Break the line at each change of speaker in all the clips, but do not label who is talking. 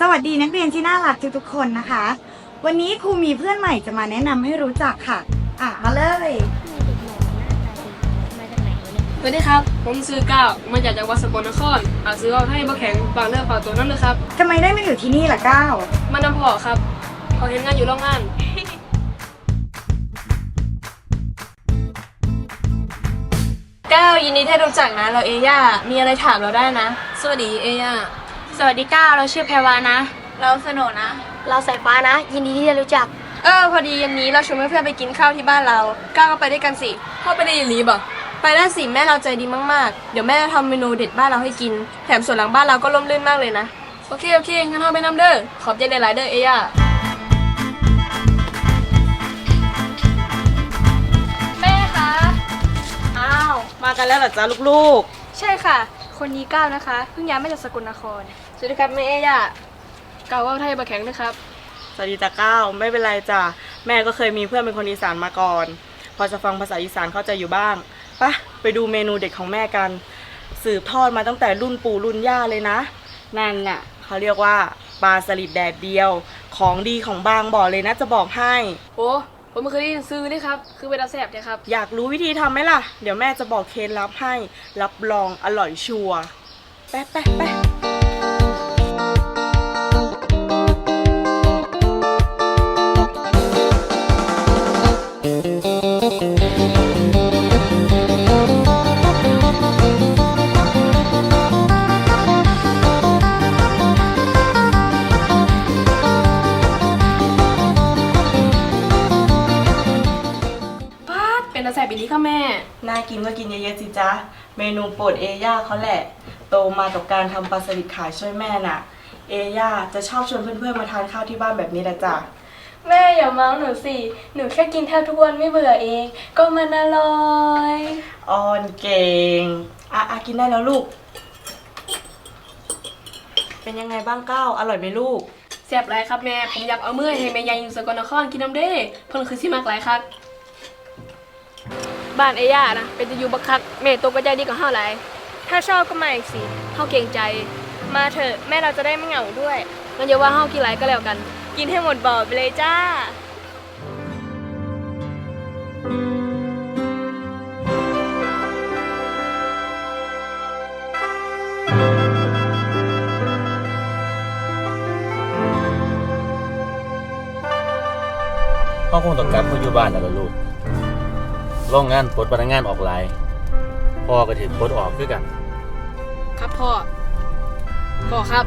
สวัสดีนักเรียนที่น่ารักทุกๆคนนะคะ วันนี้ครูมีเพื่อนใหม่จะมาแนะนำให้รู้จักค่ะ อะมาเลย
สวัสดีครับ ผมซื้อก้าวมาจากจังหวัดสกลนครอาซื้อเอาให้บ่แข็งฝากเนื้อฝากตัวนั่นเลยครับ
ทำไมได้มาอยู่ที่นี่ล่ะก้าว
มานำพ่อครับเขาเห็นงานอยู่โรงงาน
ก้าวยินดีที่รู้จักนะ เราเอย่ามีอะไรถามเราได้นะ
สวัสดีเอย่า
สวัสดีก้าวเราชื่อแพรวานะ เราสโนนะ
เราสายฟ้านะ ยินดีที่จะรู้จัก
เออ พอดีเย็นนี้เราชวนเพื่อนๆไปกินข้าวที่บ้านเรา ก้าวก็ไปด้วยกันสิ
พ่อไปได้ยินรีบ่
ไปได้สิแม่เราใจดีมากๆ เดี๋ยวแม่จะทำเมนูเด็ดบ้านเราให้กิน แถมส่วนหลังบ้านเราก็ร่มรื่นมากเลยนะ
โอเคโอเคงั้นเราไปนำเด้อ ขอบใจหลายๆเด้อเอย่า
แม่คะ
อ้าว มากันแล้วเหรอจ๊ะลูก
ใช่ค่ะ คนนี้ก้าวนะคะ เพิ่งย้ายมาจากสกลนคร
ส วัสดีครับแม่เอย่าก้าวว่าไทยบ่แข็งนะครับ
สวัสดีจ้ะก้าวไม่เป็นไรจ้ะแม่ก็เคยมีเพื่อนเป็นคนอีสานมาก่อน พอจะฟังภาษาอีสานเข้าใจอยู่บ้างปะไปดูเมนูเด็ดของแม่กัน สืบทอดมาตั้งแต่รุ่นปู่รุ่นย่าเลยนะ นั่นน่ะเขาเรียกว่าปลาสลิดแดดเดียว ของดีของบางบ่อเลยนะจะบอกให้
โอ้ผมไม่เคยได้ยินซื้อเลยครับ คือเวลาแสบเนี่ยครับ
อยากรู้วิธีทำไหมล่ะ เดี๋ยวแม่จะบอกเคล็ดลับให้ รับรองอร่อยชัวร์ไปไปไป
ป้า ดเป็นตาแสบอีหลีค่ะแม่
น่ากินก็กินเยอะๆสิจ๊ะ เมนูโปรดเอย่าเขาแหละ โตมากับการทำปลาสลิดขายช่วยแม่น่ะ เอย่าจะชอบชวนเพื่อนๆมาทานข้าวที่บ้านแบบนี้แหละจ้ะ
แม่อย่าเมาหนูสิ หนูแค่กินแทบทุกวันไม่เบื่อเอง ก็มันอร่อย
ออนเก่งอะอะกินได้แล้วลูก เป็นยังไงบ้างก้าว อร่อยไหมลูก
แสบหลายครับแม่ ผมอยากเอามือให้แม่ยายอยู่สกลนครกินน้ำเด้เพิ่นคือสิมากหลายครั บ้านเอย่านะเป็นจะอยู่บักคักแม่ตัวก็ใจดีกว่าเฮาหลาย
ถ้าชอบก็มาอีกสิ
เฮาเก่งใจ
มาเถอะแม่เราจะได้ไม่เหงาด้วย
งั้นอย่าว่าเฮากี่หลายก็แล้วกัน
กินให้หมดบ่อไปเลยจ้า
เขาคงต้องกลับมาอยู่บ้านแล้วล่ะลูก โรงงานปลดพนักงานออกหลายพ่อก็ถือปลดออกคือกัน
ครับพ่อ พ่อครับ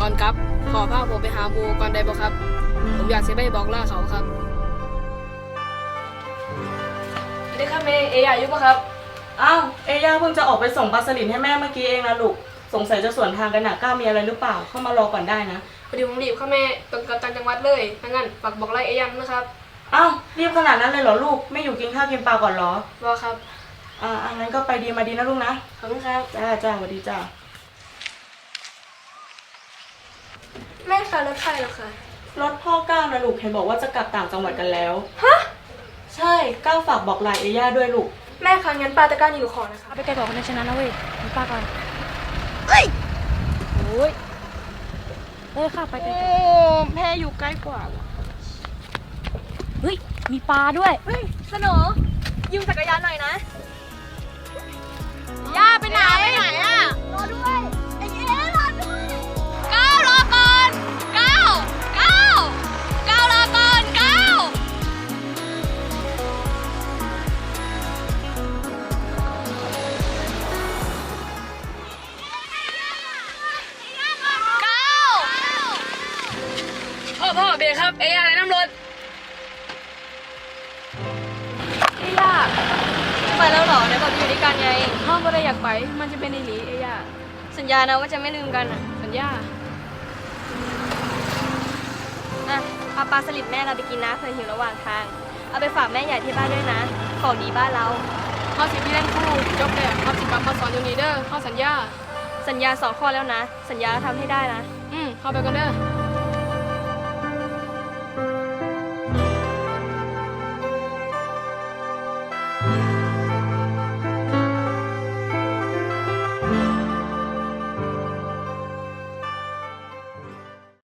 ก่อนครับพ่อพาผมไปหาหมูก่อนได้บ่ครับ ผมอยากสิไปบอกลาเขาครับสวัสดีครับแม่เอย่าอยู่ปะครับ
อ้าวเอย่าเพิ่งจะออกไปส่งปลาสลิดให้แม่เมื่อกี้เองนะลูก สงสัยจะสวนทางกันน่ะก้าวมีอะไรหรือเปล่า เข้ามารอก่อนได้นะ
พอดีผมรีบค่ะแม่ตรงกับต่างจังหวัดเลยถ้างั้นฝากบอกไล่เอยังนะครับ
อ้าวรีบขนาดนั้นเลยเหรอลูก ไม่อยู่กินข้าวกินปลาก่อนเหรอ
ว่าครับ
อ่าอันนั้นก็ไปดีมาดีนะลูกนะ
ขอบคุณครับ
จ้าจ้าสวัสดีจ้า
แม่คะรถใครเหรอคะ
รถพ่อก้าวนะลูกเห็นบอกว่าจะกลับต่างจังหวัดกันแล้ว ฮะ ใช่ก้าวฝากบอกลายเอย่าด้วยลูก
แม่คะงั้นปาตะกร้านี่หนูขอนะคะ
เอาไปไกลกว่าคนนั้นชนะนะเว้ยมีป้าก่อนเฮ้ยโอ้ยเอ้ยข้าไปไกล
โอ้แม่อยู่ใกล้กว่า
ๆ เฮ้ย มีปลาด้วย
เฮ้ยสโหนยืมจักรยานหน่อยนะ ย่าไปไหนไปไหนอะ รอด้วย ไอ้เย้รอด้วยก้าวรอก่อนก้าวก้าวก้าวรอก่อนก้าวก้าว
พ่อพ่อเบรกครับ เอย่าอะไรน้ำรถ
ไปแล้วเหรอเดี๋ยวบอกจะอยู่ด้วยกันไง
ห้องก็ได้อยากไป มันจะเป็นอีหลีเอย่า
สัญญานะว่าจะไม่ลืมกันอะ
สัญญา
อะเอาปลาสลิดแม่เราไปกินนะเผื่อหิวระหว่างทาง เอาไปฝากแม่ใหญ่ที่บ้านด้วยนะ ของดีบ้านเรา
เขาสิพี่เล่นคู่จบแล้วเขาสิกลับมาสอนอยู่นี่เด้อเขาสัญญา
สัญญาสองข้อแล้วนะ สัญญาทำให้ได้นะ
อืมเข้าไปกันเด้อ